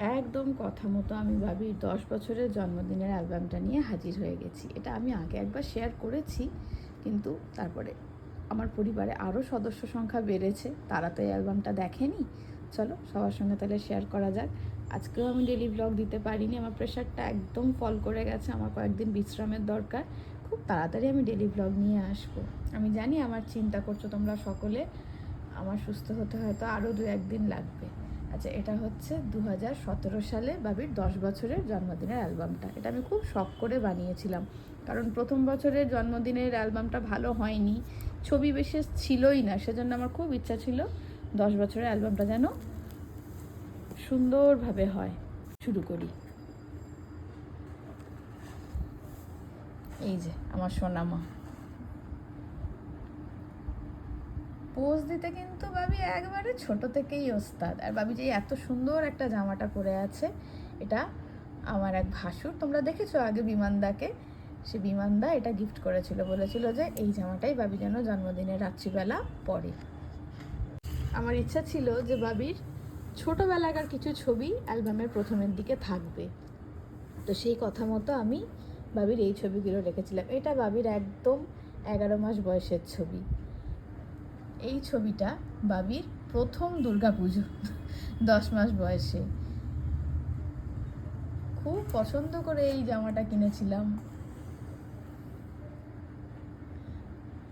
একদম কথা মতো আমি ভাবি, দশ বছরের জন্মদিনের অ্যালবামটা নিয়ে হাজির হয়ে গেছি। এটা আমি আগে একবার শেয়ার করেছি, কিন্তু তারপরে আমার পরিবারে আরও সদস্য সংখ্যা বেড়েছে, তারা তো এই অ্যালবামটা দেখেনি। চলো, সবার সঙ্গে তাহলে শেয়ার করা যাক। আজকেও আমি ডেলি ব্লগ দিতে পারিনি, আমার প্রেশারটা একদম ফল করে গেছে, আমার কয়েকদিন বিশ্রামের দরকার। খুব তাড়াতাড়ি আমি ডেলি ব্লগ নিয়ে আসব। আমি জানি আমার চিন্তা করছ তোমরা সকলে, আমার সুস্থ হতে হয়তো আরও দু একদিন লাগবে। আচ্ছা এটা হচ্ছে দু সালে বাবির দশ বছরের জন্মদিনের অ্যালবামটা। এটা আমি খুব শখ করে বানিয়েছিলাম। কারণ প্রথম বছরের জন্মদিনের অ্যালবামটা ভালো হয়নি, ছবি বিশেষ ছিলই না, সেজন্য আমার খুব ইচ্ছা ছিল দশ বছরের অ্যালবামটা যেন সুন্দরভাবে হয়। শুরু করি। এই যে, আমার সোনামা। পোজ দিতে কিন্তু বাবি একবারে ছোট থেকেই ওস্তাদ। আর বাবি যে এত সুন্দর একটা জামাটা পরে আছে, এটা আমার এক ভাসুর। তোমরা দেখেছ আগে বিমানদাকে? সে বিমানদা এটা গিফট করেছিল, বলেছিল যে এই জামাটাই বাবি যেন জন্মদিনের রাত্রিবেলা পরে। আমার ইচ্ছা ছিল যে বাবির ছোটোবেলাকার কিছু ছবি অ্যালবামের প্রথমের দিকে থাকবে। তো সেই কথা মতো আমি বাবির এই ছবিগুলো রেখেছিলাম। এটা বাবির একদম এগারো মাস বয়সের ছবি। এই ছবিটা বাবির প্রথম দুর্গাপুজো, দশ মাস বয়সে। খুব পছন্দ করে এই জামাটা কিনেছিলাম।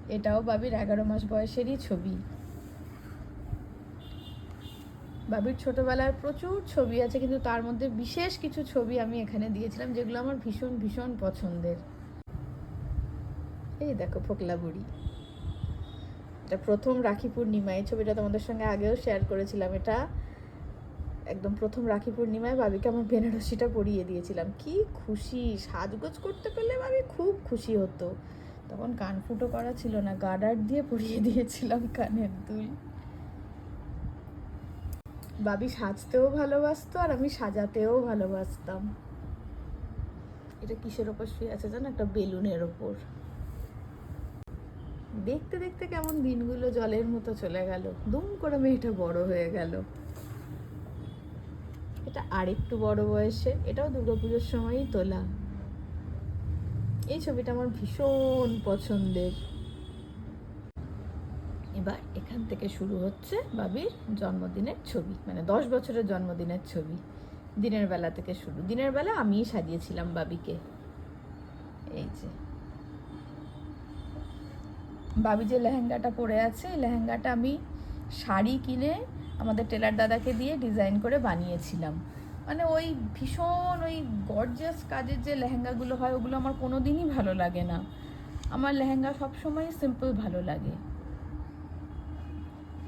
এটাও বাবির এগারো মাস বয়সেরই ছবি। বাবির ছোটবেলার প্রচুর ছবি আছে, কিন্তু তার মধ্যে বিশেষ কিছু ছবি আমি এখানে দিয়েছিলাম, যেগুলো আমার ভীষণ ভীষণ পছন্দের। এই দেখো, ফোকলা বুড়ি। প্রথম রাখি পূর্ণিমা এই ছবিটা তোমাদের সঙ্গে আগেও শেয়ার করেছিলাম। এটা একদম প্রথম রাখি পূর্ণিমায় বাবিকে আমার বেনারসিটা পরিয়ে দিয়েছিলাম। কি খুশি, সাজগোজ করতে পেলে বাবি খুব খুশি হতো। তখন কান ফুটো করা ছিল না গার্ডার দিয়ে পরিয়ে দিয়েছিলাম কানের দুল। বাবি সাজতেও ভালোবাসতো আর আমি সাজাতেও ভালোবাসতাম। এটা কিসের ওপর শুয়ে আছে জানো? একটা বেলুনের ওপর। দেখতে দেখতে কেমন দিনগুলো জলের মতো চলে গেল। দুম করে মেয়েটা বড় হয়ে গেল। এটা আরেকটু বড় বয়সে, এটাও দুর্গাপুজোর সময়ই তোলা। এই ছবিটা আমার ভীষণ পছন্দের। এবার এখান থেকে শুরু হচ্ছে বাবির জন্মদিনের ছবি মানে দশ বছরের জন্মদিনের ছবি। দিনের বেলা থেকে শুরু। দিনের বেলা আমিই সাজিয়েছিলাম বাবিকে। এই যে। বাবি যে লেহেঙ্গাটা পরে আছে, এই লেহেঙ্গাটা আমি শাড়ি কিনে আমাদের টেলার দাদাকে দিয়ে ডিজাইন করে বানিয়েছিলাম। মানে ওই ভীষণ ওই গর্জাস কাজের যে লেহেঙ্গাগুলো হয়, ওগুলো আমার কোনো দিনই ভালো লাগে না। আমার লেহেঙ্গা সবসময় সিম্পল ভালো লাগে।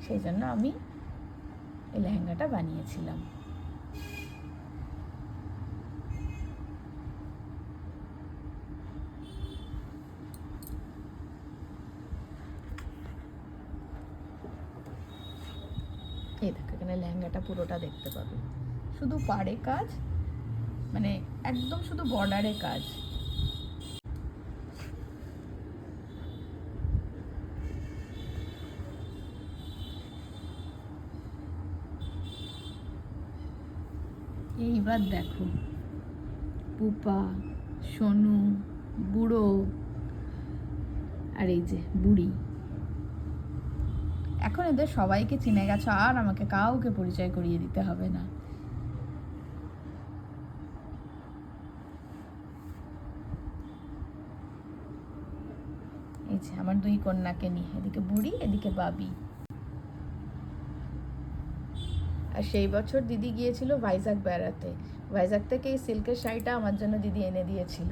সেই জন্য আমি এই লেহেঙ্গাটা বানিয়েছিলাম এই দেখো লেহেঙ্গাটা পুরোটা দেখতে পাবে। শুধু পাড়ে কাজ মানে একদম শুধু বর্ডারে কাজ। এইবার দেখো, পুপা, সোনু, বুড়ো, আর এই যে বুড়ি। এখন এদের সবাইকে চিনে গেছো, আর আমাকে কাউকে পরিচয় করিয়ে দিতে হবে না। আমার দুই কন্যাকে নিয়ে, এদিকে বুড়ি, এদিকে বাবি। আর সেই বছর দিদি গিয়েছিল ভাইজাগ বেড়াতে। ভাইজাগ থেকে এই সিল্কের শাড়িটা আমার জন্য দিদি এনে দিয়েছিল।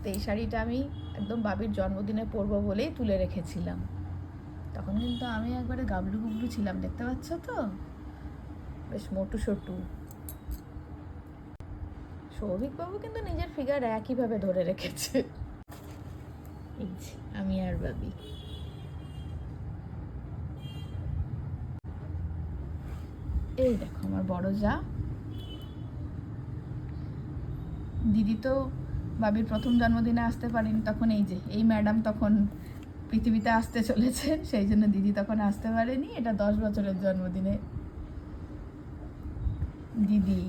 তো এই শাড়িটা আমি একদম বাবির জন্মদিনে পরবো বলেই তুলে রেখেছিলাম। তখন কিন্তু আমি একবারে গাবলু গুবলু ছিলাম দেখতে পাচ্ছ তো? বেশ মোটু সোটু। সৌভিকবাবু কিন্তু নিজের ফিগার একইভাবে ধরে রেখেছে। এই যে, আমি আর বাবি। এই দেখো আমার বড় যা। দিদি তো বাবির প্রথম জন্মদিনে আসতে পারেনি তখন এই যে এই ম্যাডাম তখন পৃথিবীতে আসতে চলেছে, সেই জন্য দিদি তখন আসতে পারেনি। এটা দশ বছরের জন্মদিনে। দিদি।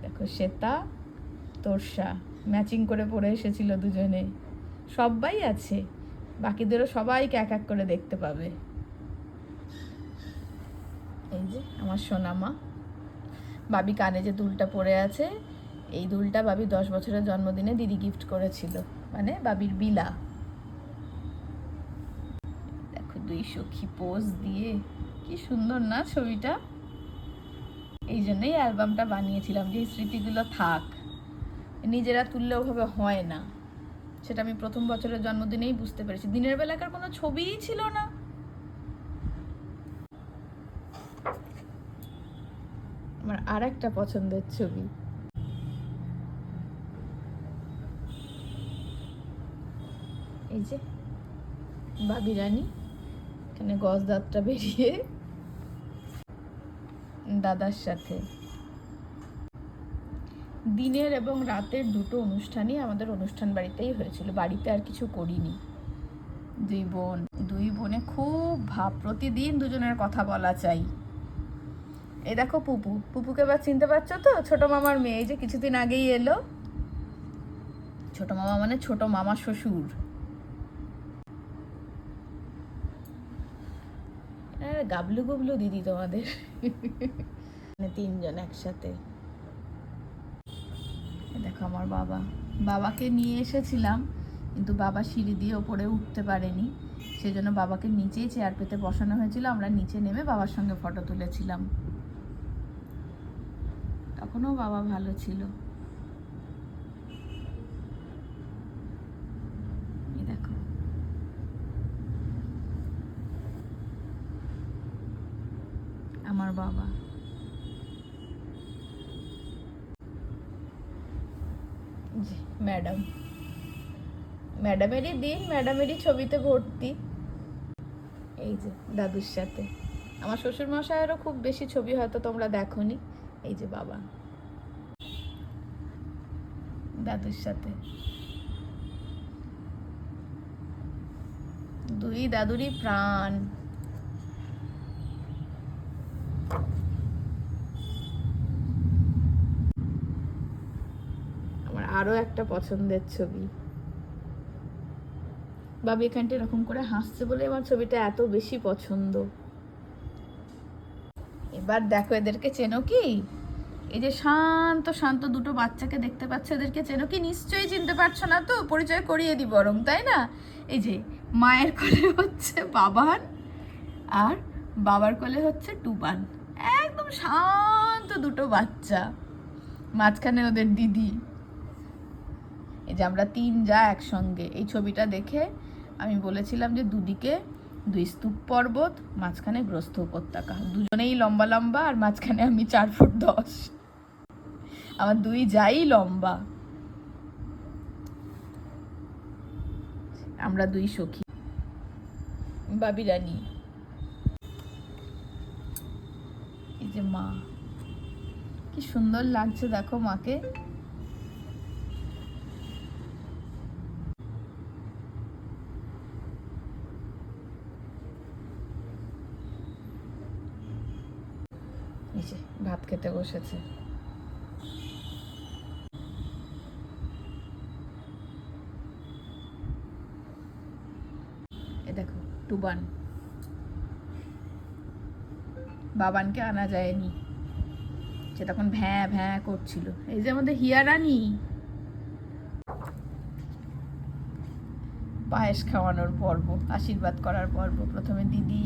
দেখো শ্বেতা তোরসা ম্যাচিং করে পড়ে এসেছিল দুজনে। সবাই আছে। বাকিদেরও সবাইকে এক এক করে দেখতে পাবে। এই যে আমার সোনামা। বাবি কানে যে দুলটা পড়ে আছে এই দুলটা বাবি দশ বছরের জন্মদিনে দিদি গিফট করেছিল। মানে বাবির বিলা। দেখো দুই সখী পোজ দিয়ে, কি সুন্দর না ছবিটা? এই জন্যই অ্যালবামটা বানিয়েছিলাম যে স্মৃতিগুলো থাক। নিজেরা তুললে ওভাবে হয় না। সেটা আমি প্রথম বছরের জন্মদিনেই বুঝতে পেরেছি। দিনের বেলাকার কোনো ছবিই ছিল না। আমার আর একটা পছন্দের ছবি। এই যে বাবি রানী, এখানে গজ দাঁতটা বেরিয়ে দাদার সাথে। দিনের এবং রাতের দুটো অনুষ্ঠানই আমাদের অনুষ্ঠান বাড়িতেই হয়েছিল, বাড়িতে আর কিছু করিনি। দুই বোন, দুই বোনে খুব ভাব, প্রতিদিন দুজনের কথা বলা চাই। এই দেখো পুপু, পুপুকে এবার চিনতে পারছ তো? ছোট মামার মেয়ে যে কিছুদিন আগেই এলো। ছোট মামা মানে ছোট মামা শ্বশুর। আরে গাবলু গুবলু দিদি তোমাদের। মানে তিনজন একসাথে। দেখো আমার বাবা। বাবাকে নিয়ে এসেছিলাম, কিন্তু বাবা সিঁড়ি দিয়ে ওপরে উঠতে পারেনি। সেজন্য বাবাকে নিচেই চেয়ার পেতে বসানো হয়েছিল। আমরা নিচে নেমে বাবার সঙ্গে ফটো তুলেছিলাম। তখনও বাবা ভালো ছিল এই দেখো আমার বাবা। জি, ম্যাডাম। ম্যাডামেরই দিন, ম্যাডামেরই ছবিতে ভর্তি। এই যে দাদুর সাথে। আমার শ্বশুর মশাইয়েরও খুব বেশি ছবি হয়তো তোমরা দেখোনি। এই যে বাবা। দাদুর সাথে। দুই দাদুরই প্রাণ। আমার আরও একটা পছন্দের ছবি। বাবি এখানটা এরকম করে হাসছে বলে আমার ছবিটা এত বেশি পছন্দ। এবার দেখো, এদেরকে চেনো কি? এই যে শান্ত শান্ত দুটো বাচ্চাকে দেখতে পাচ্ছ, এদেরকে চেনো কি? নিশ্চয়ই চিনতে পারছ না তো? পরিচয় করিয়ে দি বরং, তাই না? এই যে মায়ের কোলে হচ্ছে বাবান আর বাবার কোলে হচ্ছে টুবান একদম শান্ত দুটো বাচ্চা। মাঝখানে ওদের দিদি। এই যে আমরা তিন যা একসঙ্গে। এই ছবিটা দেখে আমি বলেছিলাম যে দুদিকে দুই স্তূপ পর্বত, মাঝখানে গ্রস্ত উপত্যকা। দুজনেই লম্বা লম্বা আর মাঝখানে আমি চার ফুট দশ। আমার দুই যাই লম্বা। আমরা দুই সখী। বাবি রানী এই যে মা। কি সুন্দর লাগছে দেখো মাকে এই যে ভাত খেতে বসেছে। দেখো, টুবান। বাবানকে আনা যায়নি। সে তখন ভ্যাঁ ভ্যাঁ করছিল। এই যে আমাদের হিয়ারানি। পায়েস খাওয়ানোর পর্ব, আশীর্বাদ করার পর্ব। প্রথমে দিদি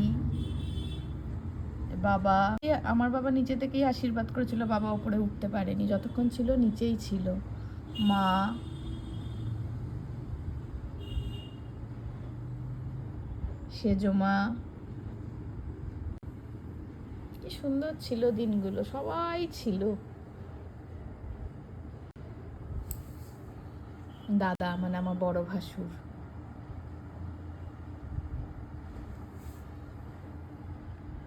বাবা। আমার বাবা নিচে থেকেই আশীর্বাদ করেছিল, বাবা ওপরে উঠতে পারেনি। যতক্ষণ ছিল নিচেই ছিল। মা। সেজো মা। কি সুন্দর ছিল দিনগুলো, সবাই ছিল। দাদা মানে আমার বড় ভাসুর।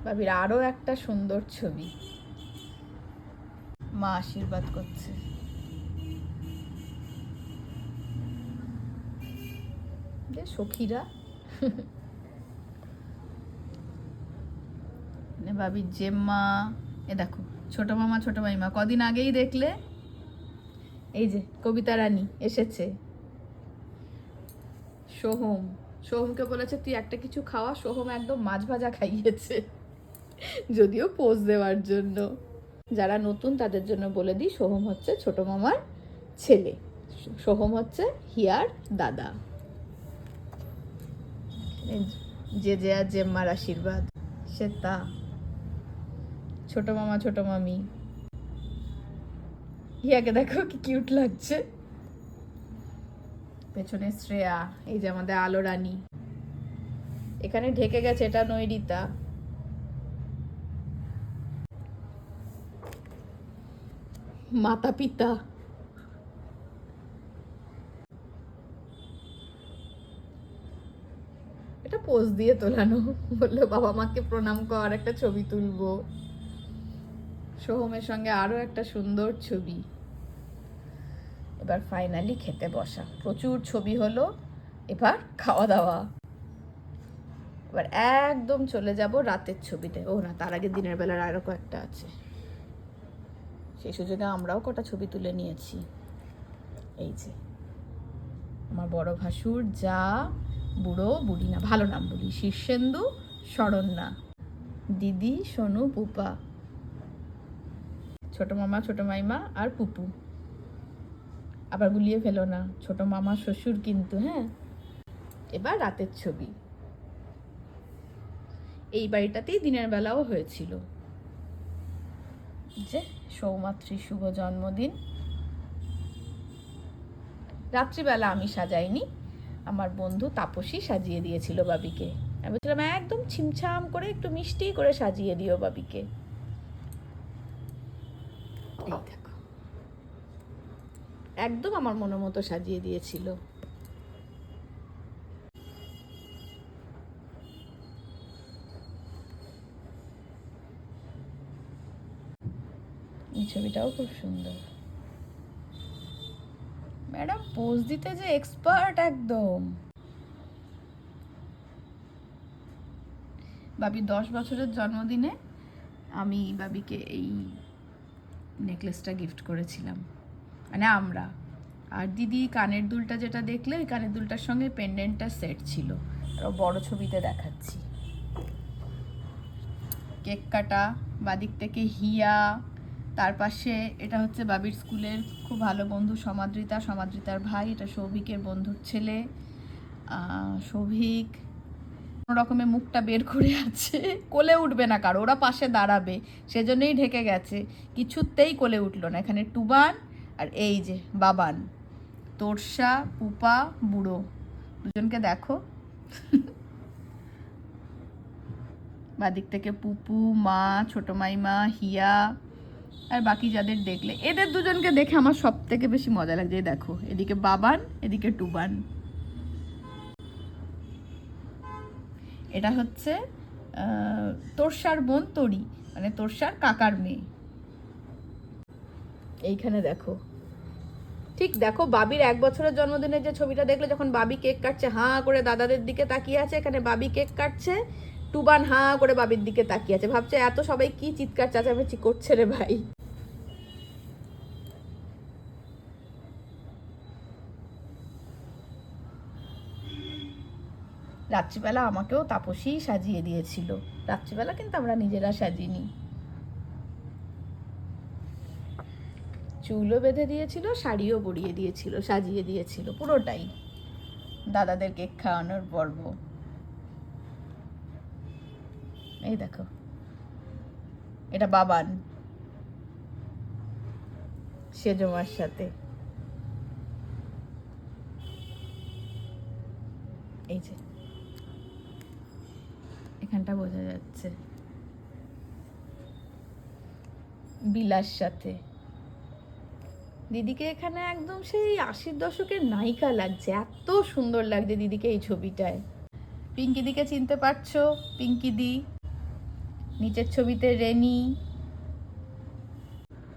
বাবির আরও একটা সুন্দর ছবি। মা আশীর্বাদ করছে। যে সখীরা। বাবির জেম্মা, এ দেখো, ছোট মামা, ছোট মাইমা কদিন আগেই দেখলে এই যে কবিতা রানী এসেছে। সোহম, সোহমকে বলেছে, তুই একটা কিছু খাওয়া। সোহম একদম মাছ ভাজা খাইয়েছে। যদিও পোজ দেওয়ার জন্য। যারা নতুন, তাদের জন্য বলে দিই, সোহম হচ্ছে ছোট মামার ছেলে। সোহম হচ্ছে হিয়ার দাদা। যে যে আর জেম্মার আশীর্বাদ, সে তা। ছোট মামা, ছোট মামি। হিয়াকে দেখো কি কিউট লাগছে। পেছনে শ্রেয়া, এই যে আমাদের আলো রানী। এখানে ঢেকে গেছে এটা নৈরিতা। মাতা পিতা। এটা পোজ দিয়ে তোলানো। বলল, বাবা মাকে প্রণাম কর, একটা ছবি তুলবো। সোহমের সঙ্গে আরও একটা সুন্দর ছবি। এবার ফাইনালি খেতে বসা। প্রচুর ছবি হলো, এবার খাওয়া দাওয়া। এবার একদম চলে যাব রাতের ছবিতে। ও না, তার আগে দিনের বেলার আরও কয়েকটা আছে। সেই সুযোগে আমরাও কটা ছবি তুলে নিয়েছি। এই যে, আমার বড় ভাসুর, যা, বুড়ো বুড়ি না ভালো নাম বলি, শীর্ষেন্দু, শরণ্যা, দিদি, সোনু, পুপা, ছোট মামা, ছোট মাইমা আর পুপু। আবার গুলিয়ে ফেলো না, ছোট মামা, শ্বশুর কিন্তু হ্যাঁ? এবার রাতের ছবি। এই বাড়িটাতেই দিনের বেলাও হয়েছিল। যে সৌমাত্রী শুভ জন্মদিন। রাত্রিবেলা আমি সাজাইনি। আমার বন্ধু তাপসী সাজিয়ে দিয়েছিল বাবিকে। আমি বলছিলাম, একদম ছিমছাম করে, একটু মিষ্টি করে সাজিয়ে দিও বাবিকে। একদম আমার মনের মতো সাজিয়ে দিয়েছিল। এই ছবিটাও খুব সুন্দর। ম্যাডাম পোজ দিতে যে এক্সপার্ট একদম। বাবি, দশ বছরের জন্মদিনে আমি বাবিকে এই নেকলেসটা গিফট করেছিলাম। মানে আমরা। আর দিদি কানের দুলটা যেটা দেখলে, ওই কানের দুলটার সঙ্গে পেন্ডেন্টটা সেট ছিল। আরও বড় ছবিতে দেখাচ্ছি। কেক কাটা, বাদিক থেকে হিয়া তার পাশে এটা হচ্ছে বাবির স্কুলের খুব ভালো বন্ধু সমাদ্রিতা। সমাদ্রিতার ভাই, এটা সৌভিকের বন্ধুর ছেলে। সৌভিক কোনো রকমে মুখটা বের করে আছে। কোলে উঠবে না কারও, ওরা পাশে দাঁড়াবে, সেজন্যই ঢেকে গেছে। কিছুতেই কোলে উঠল না। এখানে টুবান আর এই যে বাবান, তোরসা, পুপা, বুড়ো, দুজনকে দেখো। বাদিক থেকে পুপু, মা, ছোট মাইমা, হিয়া আর বাকি যাদের দেখলে। এদের দুজনকে দেখে আমার সব থেকে বেশি মজা লাগছে। দেখো, এদিকে বাবান, এদিকে টুবান। এটা হচ্ছে তোরসার বোন তরি মানে তোরসার কাকার মেয়ে। এইখানে দেখো। ঠিক দেখো, বাবির এক বছরের জন্মদিনের যে ছবিটা দেখলে, যখন বাবি কেক কাটছে, হাঁ করে দাদাদের দিকে তাকিয়ে আছে, এখানে বাবি কেক কাটছে, টুবান হাঁ করে বাবির দিকে তাকিয়ে আছে। ভাবছে, এত সবাই কি চিৎকার, চাচামেচি করছে রে ভাই। রাত্রিবেলা আমাকেও তাপসী সাজিয়ে দিয়েছিল। রাত্রিবেলা কিন্তু আমরা নিজেরা সাজিনি। চুলও বেঁধে দিয়েছিল, শাড়িও পরিয়ে দিয়েছিল, সাজিয়ে দিয়েছিল, পুরোটাই। দাদাদের কেক খাওয়ানোর পর্ব। এই দেখো। এটা বাবান। সেজমার সাথে। এই যে। এখানটা বোঝা যাচ্ছে। বিলাস সাথে। দিদিকে এখানে একদম সেই আশির দশকের নায়িকা লাগছে। এত সুন্দর লাগছে দিদিকে এই ছবিটায়। পিঙ্কি দিকে চিনতে পারছ? পিঙ্কি দি। নিচের ছবিতে রেনি।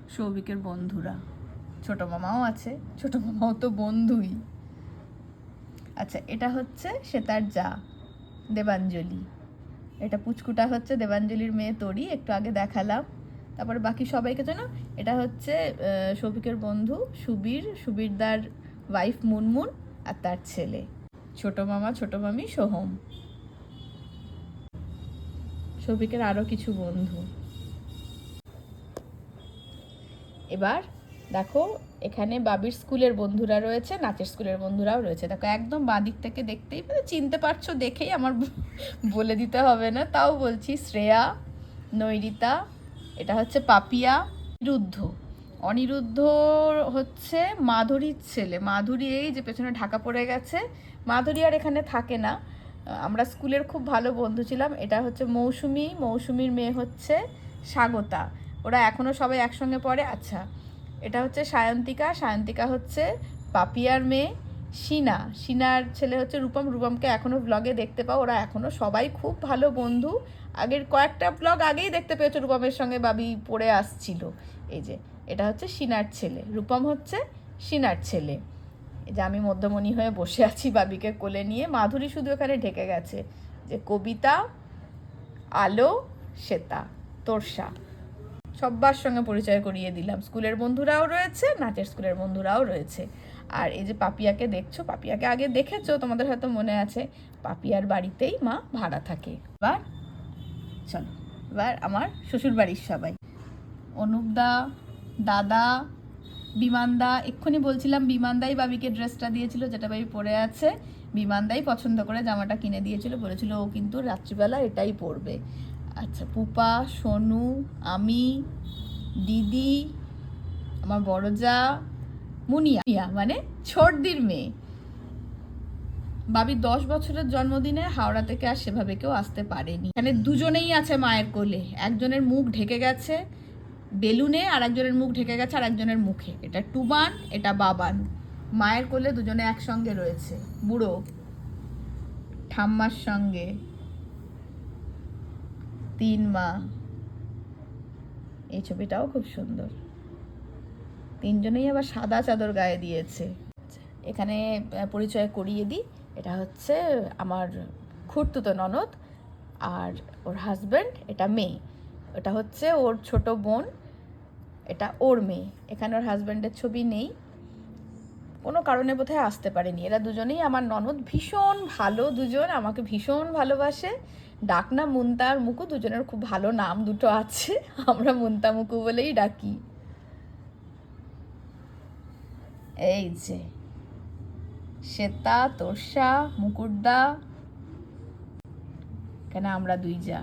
সৌভিকের বন্ধুরা। ছোট মামাও আছে। ছোট মামাও তো বন্ধুই। আচ্ছা এটা হচ্ছে সে তার যা। দেবাঞ্জলি। এটা পুচকুটা হচ্ছে দেবাঞ্জলির মেয়ে তরি, একটু আগে দেখালাম। তারপরে বাকি সবাইকে জানো, এটা হচ্ছে শফিকের বন্ধু সুবীর, সুবীরদার ওয়াইফ মুনমুন আর তার ছেলে। ছোট মামা, ছোট মামি, সোহম। শফিকের আরও কিছু বন্ধু। এবার দেখো, এখানে বাবির স্কুলের বন্ধুরা রয়েছে, নাচের স্কুলের বন্ধুরাও রয়েছে। দেখো, একদম বাঁ দিক থেকে দেখতেই মানে চিনতে পারছ, দেখেই আমার বলে দিতে হবে না। তাও বলছি শ্রেয়া, নৈরিতা, এটা হচ্ছে পাপিয়া, অনিরুদ্ধ। অনিরুদ্ধ হচ্ছে মাধুরীর ছেলে। মাধুরী এই যে পেছনে ঢাকা পড়ে গেছে। মাধুরী আর এখানে থাকে না। আমরা স্কুলের খুব ভালো বন্ধু ছিলাম। এটা হচ্ছে মৌসুমি। মৌসুমির মেয়ে হচ্ছে স্বাগতা। ওরা এখনও সবাই একসঙ্গে পড়ে। আচ্ছা এটা হচ্ছে সায়ন্তিকা সায়ন্তিকা হচ্ছে পাপিয়ার মেয়ে সিনা সিনার ছেলে হচ্ছে রূপম। রূপমকে এখনও ব্লগে দেখতে পাও। ওরা এখনও সবাই খুব ভালো বন্ধু। আগের কয়েকটা ব্লগ আগেই দেখতে পেয়েছ রূপমের সঙ্গে। বাবি পড়ে আসছিল। এই যে, এটা হচ্ছে সিনার ছেলে। রূপম হচ্ছে সিনার ছেলে। এই যে আমি মধ্যমণি হয়ে বসে আছি বাবিকে কোলে নিয়ে। মাধুরী শুধু এখানে ঢেকে গেছে যে কবিতা, আলো, শ্বেতা, তোরসা। সব্বার সঙ্গে পরিচয় করিয়ে দিলাম। স্কুলের বন্ধুরাও রয়েছে, নাচের স্কুলের বন্ধুরাও রয়েছে। আর এই যে পাপিয়াকে দেখছ, পাপিয়াকে আগে দেখেছ, তোমাদের হয়তো মনে আছে, পাপিয়ার বাড়িতেই মা ভাড়া থাকে। এবার চলো, এবার আমার শ্বশুর বাড়ির সবাই অনুপদা দাদা, বিমানদা, এক্ষুনি বলছিলাম বিমানদাই বাবিকে ড্রেসটা দিয়েছিল, যেটা বাবি পরে আছে। বিমানদাই পছন্দ করে জামাটা কিনে দিয়েছিল, বলেছিল ও কিন্তু রাত্রিবেলা এটাই পরবে। আচ্ছা পুপা সোনু, আমি, দিদি, আমার বড় যা মুনিয়া মানে ছোটদির মেয়ে। বাবির দশ বছরের জন্মদিনে হাওড়া থেকে আর সেভাবে কেউ আসতে পারেনি। এখানে দুজনেই আছে মায়ের কোলে। একজনের মুখ ঢেকে গেছে বেলুনে আর একজনের মুখ ঢেকে গেছে আর একজনের মুখে। এটা টুবান, এটা বাবান। মায়ের কোলে দুজনে একসঙ্গে রয়েছে। বুড়ো, ঠাম্মার সঙ্গে। তিন মা এই ছবিটাও খুব সুন্দর। তিনজনেই আবার সাদা চাদর গায়ে দিয়েছে। এখানে পরিচয় করিয়ে দিই। এটা হচ্ছে আমার খুড়তুতো ননদ আর ওর হাজব্যান্ড এটা মেয়ে। এটা হচ্ছে ওর ছোট বোন, এটা ওর মেয়ে। এখানে ওর হাজব্যান্ডের ছবি নেই। কোনো কারণে বোধহয় আসতে পারেনি। এরা দুজনেই আমার ননদ, ভীষণ ভালো দুজন, আমাকে ভীষণ ভালোবাসে। ডাকনা, মুন্তা আর মুকু দুজনের খুব ভালো নাম দুটো আছে, আমরা মুন্তা মুকু বলেই ডাকি। এই যে, শ্বেতা তোরসা মুকুটদা এখানে আমরা দুই যা?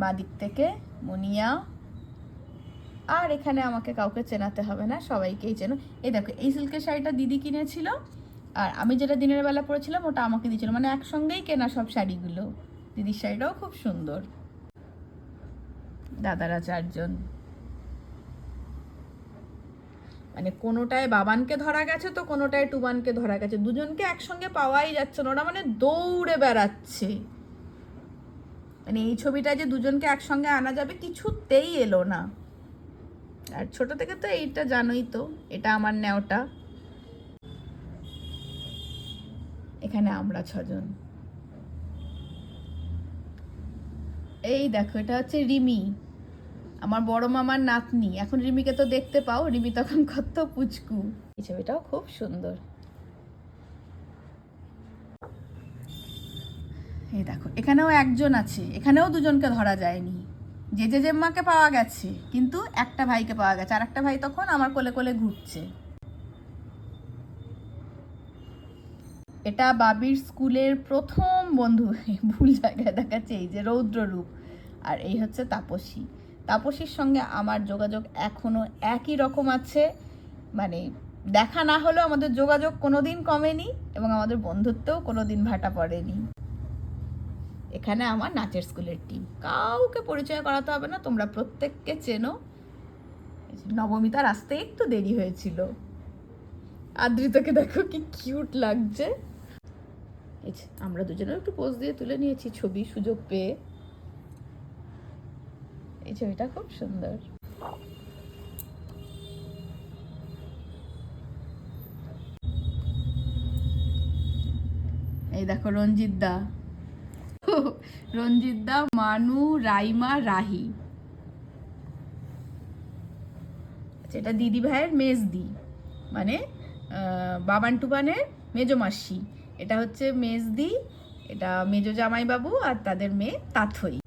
মা দিক থেকে মুনিয়া আর এখানে আমাকে কাউকে চেনাতে হবে না, সবাইকেই চেনো। এই দেখো, এই সিল্কের শাড়িটা দিদি কিনেছিল, আর আমি যেটা দিনের বেলা পরেছিলাম ওটা আমাকে দিয়েছিল। মানে একসঙ্গেই কেনা সব শাড়িগুলো। দিদির শাড়িটাও খুব সুন্দর। দাদারা চারজন। মানে কোনোটায় বাবানকে ধরা গেছে তো কোনোটায় টুবানকে ধরা গেছে। দুজনকে একসঙ্গে পাওয়াই যাচ্ছে না, ওরা মানে দৌড়ে বেড়াচ্ছে। মানে এই ছবিটা যে দুজনকে একসঙ্গে আনা যাবে, কিছুতেই এলো না। আর ছোট থেকে তো এইটা জানোই তো, এটা আমার নেওটা এখানে আমরা ছজন। এই দেখো, এটা হচ্ছে রিমি। আমার বড় মামার নাতনি। এখন রিমিকে তো দেখতে পাও, রিমি তখন কত পুচকু। এই ছবিটাও খুব সুন্দর। এই দেখো, এখানেও একজন আছে, এখানেও দুজনকে ধরা যায়নি। যে যে জেম্মাকে পাওয়া গেছে, কিন্তু একটা ভাইকে পাওয়া গেছে আর একটা ভাই তখন আমার কোলে কোলে ঘুরছে। এটা বাবির স্কুলের প্রথম বন্ধু, ভুল জায়গায় দেখাচ্ছে এই যে রৌদ্ররূপ আর এই হচ্ছে তাপসী। তাপসীর সঙ্গে আমার যোগাযোগ এখনও একই রকম আছে। মানে দেখা না হলেও আমাদের যোগাযোগ কোনোদিন কমেনি এবং আমাদের বন্ধুত্বও কোনোদিন ভাটা পড়েনি। এখানে আমার নাচের স্কুলের টিম কাউকে পরিচয় করাতে হবে না, তোমরা প্রত্যেককে চেনো। নবমিতার আসতে একটু দেরি হয়েছিল। আদ্রিতাকে দেখো কি কিউট লাগছে। আমরা দুজনেও একটু পোজ দিয়ে তুলে নিয়েছি ছবি সুযোগ পেয়ে। এই ছবিটা খুব সুন্দর। এই দেখো রঞ্জিত দা। রঞ্জিত দা, মানু, রাইমা, রাহি। আচ্ছা, এটা দিদি ভাইয়ের মেজদি। মানে বাবান টুবানের মেজো মাসি। এটা হচ্ছে মেজদি, এটা মেজো জামাইবাবু আর তাদের মেয়ে তাথই।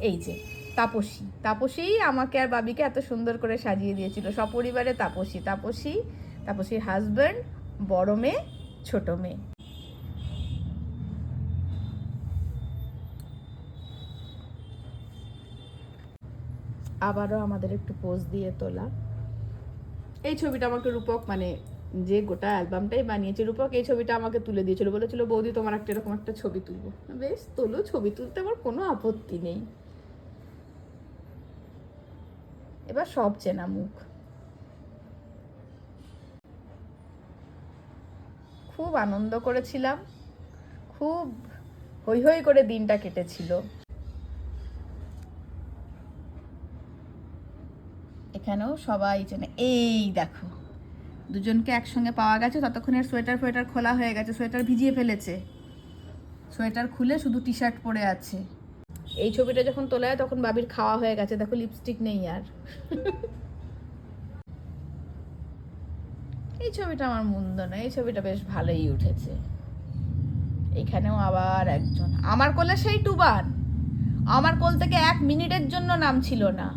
এই যে, তাপসী। তাপসী আমাকে আর বাবিকে এত সুন্দর করে সাজিয়ে দিয়েছিল। সপরিবারে তাপসী। তাপসী, তাপসীর হাজব্যান্ড বড় মেয়ে, ছোট মেয়ে। আবারও আমাদের একটু পোজ দিয়ে তোলা। এই ছবিটা আমাকে রূপক মানে যে গোটা অ্যালবামটাই বানিয়েছে, রূপক এই ছবিটা আমাকে তুলে দিয়েছিল। বলেছিল, বৌদি, তোমার একটা এরকম একটা ছবি তুলবো। বেশ, তোলো, ছবি তুলতে আমার কোনো আপত্তি নেই। এবার সব চেনা মুখ। খুব আনন্দ করেছিলাম। খুব হৈ হৈ করে দিনটা কেটেছিল। এখানেও সবাই চেনে। এই দেখো, দুজনকে একসঙ্গে পাওয়া গেছে ততক্ষণে সোয়েটার ফোয়েটার খোলা হয়ে গেছে, সোয়েটার ভিজিয়ে ফেলেছে। সোয়েটার খুলে শুধু টি শার্ট পরে আছে। এই ছবিটা যখন তোলা হয়, তখন বাবির খাওয়া হয়ে গেছে। দেখো লিপস্টিক নেই আর। এই ছবিটা আমার মন্দ না, এই ছবিটা বেশ ভালোই উঠেছে। এখানেও আবার একজন। আমার কোলে সেই টুবান। আমার কোল থেকে এক মিনিটের জন্য নাম ছিল না।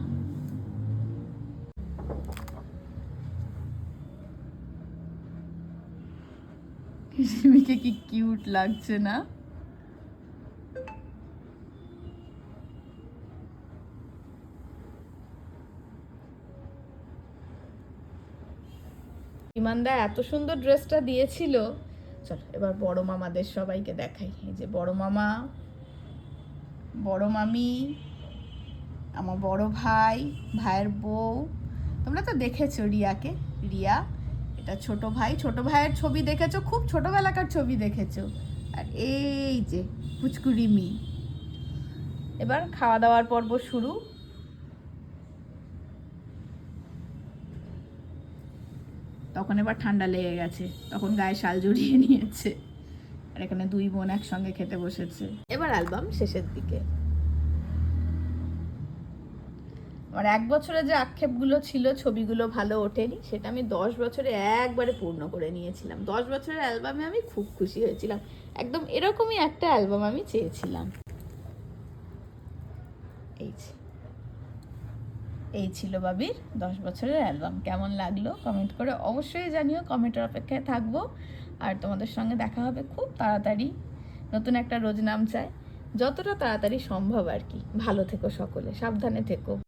রিমিকে কি কিউট লাগছে না? ইমানদা, এত সুন্দর ড্রেসটা দিয়েছিল। চল, এবার বড় মামাদের সবাইকে দেখাই। এই যে বড় মামা, বড় মামি, আমার বড় ভাই, ভাইয়ের বউ। তোমরা তো দেখেছ রিয়াকে। রিয়া এটা ছোট ভাই, ছোট ভাইয়ের ছবি দেখেছ? খুব ছোটবেলাকার ছবি দেখেছ। আর এই যে পুচকুরি মি এবার খাওয়া দাওয়ার পর্ব শুরু। তখন এবার ঠান্ডা লেগে গেছে। তখন গায়ে শাল জড়িয়ে নিয়েছে। আর এখানে দুই বোন একসঙ্গে খেতে বসেছে। এবার অ্যালবাম শেষের দিকে। আমার এক বছরে যে আক্ষেপগুলো ছিল, ছবিগুলো ভালো ওঠেনি, সেটা আমি দশ বছরে একবারে পূর্ণ করে নিয়েছিলাম। দশ বছরের অ্যালবামে আমি খুব খুশি হয়েছিলাম। একদম এরকমই একটা অ্যালবাম আমি চেয়েছিলাম। এই এই ছিল বাবির দশ বছরের অ্যালবাম কেমন লাগল? কমেন্ট করে অবশ্যই জানিও। কমেন্টের অপেক্ষায় থাকব। আর তোমাদের সঙ্গে দেখা হবে খুব তাড়াতাড়ি। নতুন একটা রোজ নাম চাই। যতটা তাড়াতাড়ি সম্ভব আর কি। ভালো থেকো সকলে। সাবধানে থেকো।